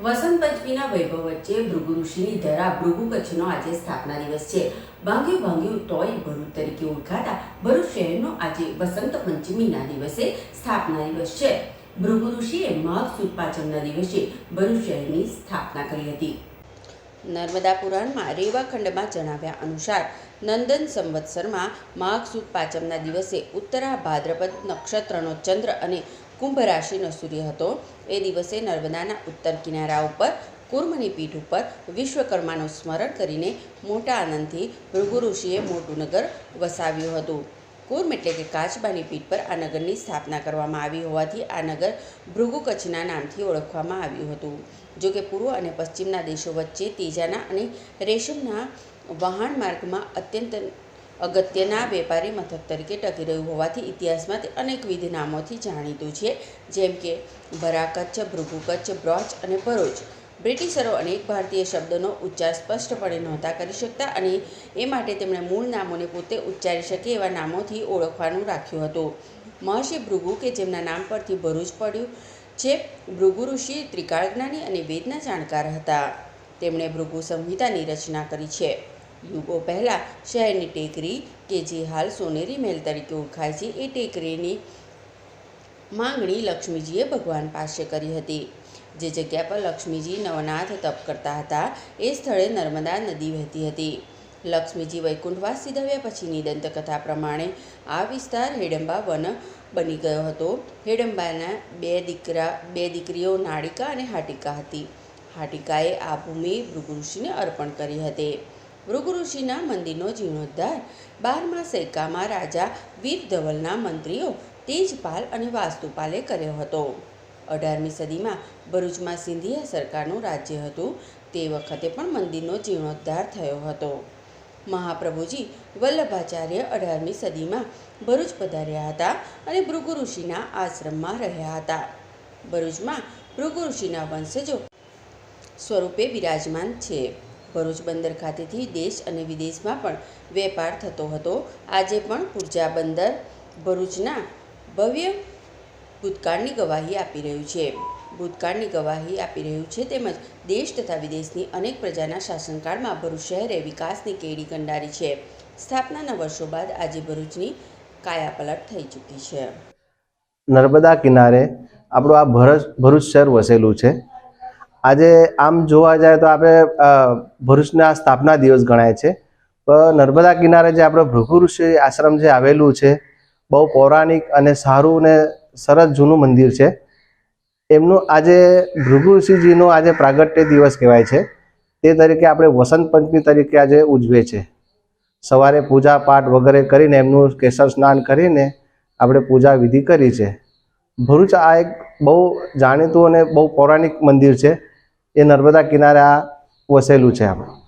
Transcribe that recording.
વસંત પંચમીના વૈભવ વચ્ચે ભૃગુ ઋષિની ધરા ભૃગુ કચ્છનો આજે સ્થાપના દિવસ છે. ભાંગ્યું ભાંગ્યું તોય ભરૂચ તરીકે ઓળખાતા ભરૂચ શહેરનો આજે વસંત પંચમીના દિવસે સ્થાપના દિવસ છે. ભૃગુ ઋષિએ માઘ સુદ પાંચમના દિવસે ભરૂચ શહેરની સ્થાપના કરી હતી. નર્મદા પુરાણમાં રેવા ખંડમાં જણાવ્યા અનુસાર નંદન સંવત્સરમાં માઘ સુદ પાંચમના દિવસે ઉત્તરા ભાદ્રપદ નક્ષત્રનો ચંદ્ર અને કુંભ રાશિનો સૂર્ય હતો. એ દિવસે નર્મદાના ઉત્તર કિનારા ઉપર, કુર્મની પીઠ ઉપર વિશ્વકર્માનું સ્મરણ કરીને મોટા આનંદથી ભૃગુ ઋષિએ મોટું નગર વસાવ્યું હતું. કુર્મ એટલે કે કાચબાની પીઠ પર આ નગરની સ્થાપના કરવામાં આવી હોવાથી આ નગર ભૃગુ કચ્છના નામથી ઓળખવામાં આવ્યું હતું. જો કે પૂર્વ અને પશ્ચિમના દેશો વચ્ચે તેજાના અને રેશમના વહાણ માર્ગમાં અત્યંત અગત્યના વેપારી મથક તરીકે ટકી રહ્યું હોવાથી ઇતિહાસમાં તે અનેકવિધ નામોથી જાણીતું છે, જેમ કે ભરા કચ્છ ભૃગુ કચ્છ બ્રોચ અને ભરૂચ. બ્રિટિશરો અનેક ભારતીય શબ્દોનો ઉચ્ચાર સ્પષ્ટપણે નહોતા કરી શકતા અને એ માટે તેમણે મૂળ નામોને પોતે ઉચ્ચારી શકે એવા નામોથી ઓળખવાનું રાખ્યું હતું. મહર્ષિ ભૃગુ કે જેમના નામ પરથી ભરૂચ પડ્યું છે, ભૃગુ ઋષિ ત્રિકાળજ્ઞાની અને વેદના જાણકાર હતા. તેમણે ભૃગુ સંહિતાની રચના કરી છે. યુગો પહેલાં શહેરની ટેકરી કે જે હાલ સોનેરી મહેલ તરીકે ઓળખાય છે, એ ટેકરીની માંગણી લક્ષ્મીજીએ ભગવાન પાસે કરી હતી. જે જગ્યા પર લક્ષ્મીજી નવનાથ તપ કરતા હતા, એ સ્થળે નર્મદા નદી વહેતી હતી. લક્ષ્મીજી વૈકુંઠવાસ સીધાવ્યા પછીની દંતકથા પ્રમાણે આ વિસ્તાર હેડંબા વન બની ગયો હતો. હેડંબાના બે દીકરા, બે દીકરીઓ નાળિકા અને હાટિકા હતી. હાટિકાએ આ ભૂમિ ભૃગુ ઋષિને અર્પણ કરી હતી. ભૃગુ ઋષિના મંદિરનો જીર્ણોદ્ધાર. બારમા સૈકામાં રાજા વીર ધવલના મંત્રીઓ તેજપાલ અને વાસ્તુપાલે કર્યો હતો. અઢારમી સદીમાં ભરૂચમાં સિંધિયા સરકારનું રાજ્ય હતું. તે વખતે પણ મંદિરનો જીર્ણોદ્ધાર થયો હતો. મહાપ્રભુજી વલ્લભાચાર્ય અઢારમી સદીમાં ભરૂચ પધાર્યા હતા અને ભૃગુ ઋષિના આશ્રમમાં રહ્યા હતા. ભરૂચમાં ભૃગુ ઋષિના વંશજો સ્વરૂપે બિરાજમાન છે. ભરૂચ બંદર ખાતેથી દેશ અને વિદેશમાં પણ વેપાર થતો હતો. આજે પણ પૂર્જા બંદર ભરૂચના ભવ્ય ભૂતકાળની ગવાહી આપી રહ્યું છે. ભૂતકાળની ગવાહી આપી રહ્યું છે તેમજ દેશ તથા વિદેશની અનેક પ્રજાના શાસનકાળમાં ભરૂચ શહેરે વિકાસની કેડી કંડારી છે. સ્થાપનાના વર્ષો બાદ આજે ભરૂચની કાયાપલટ થઈ ચૂકી છે. નર્મદા કિનારે આપણું આ ભરૂચ ભરૂચ શહેર વસેલું છે. આજે આમ જોવા જાય તો આપણે ભરૂચના સ્થાપના દિવસ ગણાય છે. નર્મદા કિનારે જે આપણો ભૃગુ ઋષિ આશ્રમ જે આવેલું છે, બહુ પૌરાણિક અને સારું ને સરસ જૂનું મંદિર છે. એમનું આજે ભૃગુ ઋષિજીનો આજે પ્રાગટ્ય દિવસ કહેવાય છે. તે તરીકે આપણે વસંત પંચમી તરીકે આજે ઉજવે છે સવારે પૂજા પાઠ વગેરે કરીને એમનું કેસર સ્નાન કરીને આપણે પૂજા વિધિ કરી છે. ભરૂચ આ એક બહુ જાણીતું અને બહુ પૌરાણિક મંદિર છે. એ નર્મદા કિનારે આ વસેલું છે આપણે